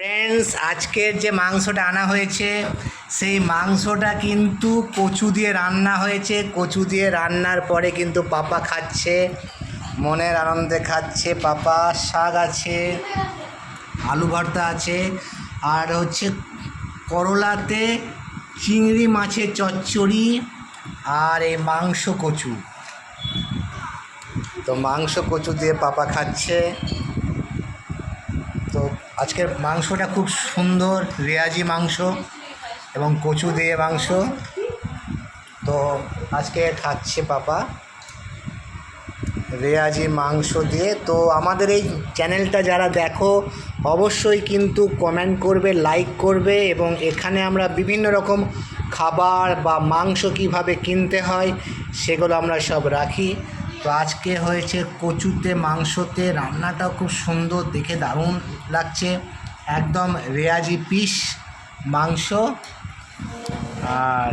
Friends আজকের যে মাংসটা আনা হয়েছে, সেই মাংসটা কিন্তু কচু দিয়ে রান্না হয়েছে। কচু দিয়ে রান্নার পরে কিন্তু পাপা খাচ্ছে, মনের আনন্দে খাচ্ছে। পাপা শাক আছে, আলু ভর্তা আছে, আর হচ্ছে করলাতে চিংড়ি মাছের চচ্চড়ি আর এই মাংস কচু। তো মাংস কচু দিয়ে পাপা খাচ্ছে। আজকের মাংসটা খুব সুন্দর রেয়াজি মাংস এবং কচু দিয়ে মাংস। তো আজকে খাচ্ছে পাপা রেয়াজি মাংস দিয়ে। তো আমাদের এই চ্যানেলটা যারা দেখো, অবশ্যই কিন্তু কমেন্ট করবে লাইক করবে এবং এখানে আমরা বিভিন্ন রকম খাবার বা মাংস কীভাবে কিনতে হয় সেগুলো আমরা সব রাখি। তো আজকে হয়েছে কচুতে, মাংসতে, রান্নাটা খুব সুন্দর, দেখে দারুণ লাগছে। একদম রেয়াজি পিস, মাংস আর